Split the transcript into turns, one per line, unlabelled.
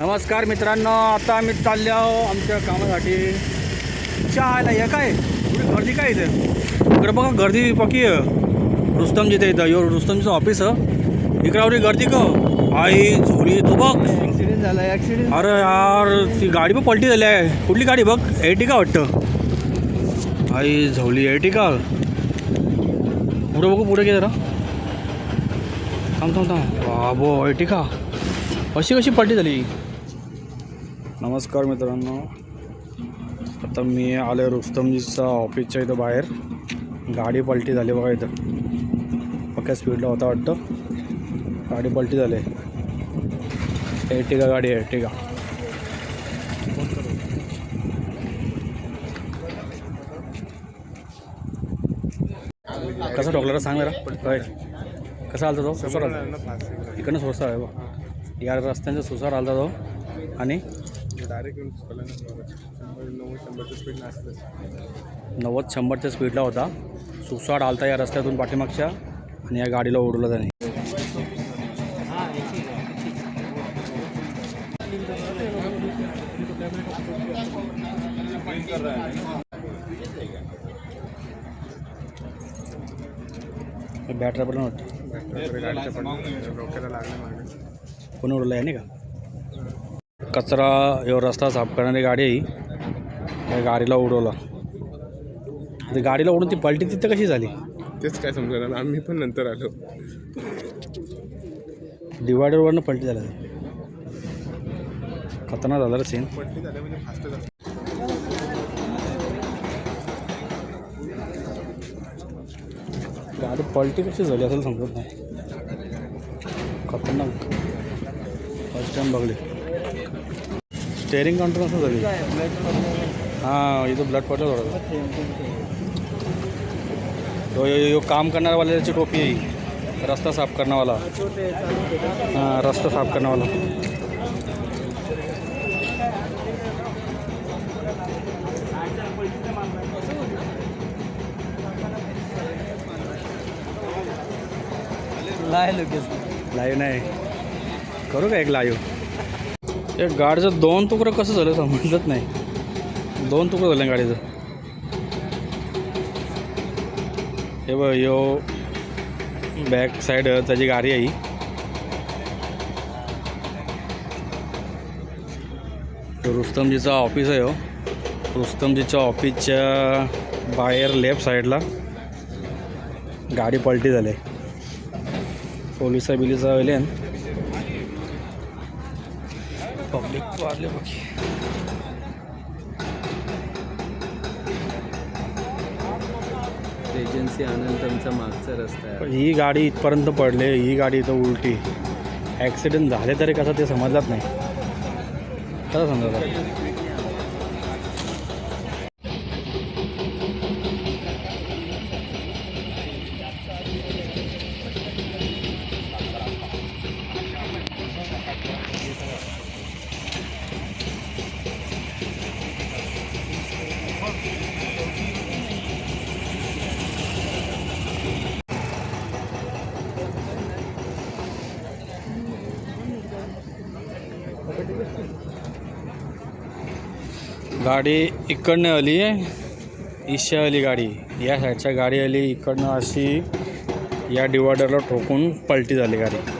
नमस्कार मित्रांनो आता आम्ही चालले आहो आमच्या कामासाठी. चहाला या काय? एवढी गर्दी काय इथे? इकडे बघा गर्दी पकी आहे. रुस्तमजीचं इथं यो रुस्तमजीचं ऑफिस आहे. इकडे एवढी गर्दी का? आई झोळी तू बघ.
ऍक्सिडेंट झाला ऍक्सिडेंट
अरे यार ती गाडी पण पलटी झाली आहे. कुठली गाडी बघ? एर्टिका वाटतं? आई झवली एर्टिका पुढे बघू पुढे घे जरा. थांब थांब थांब. बाबो एर्टिका अशी कशी पलटी झाली? नमस्कार मित्रांनो. आता मी आलो रुस्तमजीचा ऑफिसच्या इथं बाहेर. गाडी पलटी झाली बघा इथं. पक्या स्पीडला होता वाटतं. गाडी पलटी झाली. एर्टिगा गाडी आहे एर्टिगा कसा डॉक्टरला सांग जरा. काय कसा आलता तो? सुसार आला इकडनं सुसार आहे बा या रस्त्यांचा सुसार आलता तो. आणि? नव्वद शंभरच्या स्पीडला होता. सुसाट आलता या रस्त्यातून पाठीमागच्या आणि या गाडीला ओढलं त्याने. बॅटरी पण वाटतं कोणी उडलं आहे नाही का? कचरा ह्यो रस्ता साफ करणारी गाडी आहे ही. गाडीला उडवला. ती गाडीला उडून ती पलटी तिथं कशी झाली?
तेच काय समजणार आम्ही पण नंतर आलो.
डिवायडरवरनं पलटी झालं. खतरनाक झालं रे सीन
पट्टी झाल्या म्हणजे फास्ट
गाडी पलटी कशी झाली असेल समजत नाही. खतरनाक. फर्स्ट टाइम बघले. स्टेअरिंग कंट्रोल असं झाली हां इथं ब्लड पडलं थोडं तो यो- यो काम करणारवाल्याची टोपी आहे. रस्ता साफ करणावाला हां रस्ता साफ करणावाला लाईव्ह नाही. करू का एक लाईव्ह एक गाडीचं दोन तुकडं कसं झालं समजलंच नाही. दोन तुकडं झालं गाडीचं. हे बघ यो बॅक साईड त्याची गाडी आहे रुस्तमजीचा ऑफिस आहे हो. रुस्तमजीच्या ऑफिसच्या बाहेर लेफ्ट साईडला गाडी पलटी झाली. पोलिसा बिलिसा वेल्यान पब्लिक वाढले बाकी
एजन्सी आनंद तुमचा मागचा रस्ता आहे.
पण ही गाडी इथपर्यंत पडले ही गाडी इथं उलटी. ॲक्सिडेंट झाले तरी कसं ते समजलाच नाही. कसं समजलं गाडी इकडनं आली ईशा आली गाडी. या साईडच्या गाडी आली. इकडनं अशी या डिवायडरला ठोकून पलटी झाली गाडी.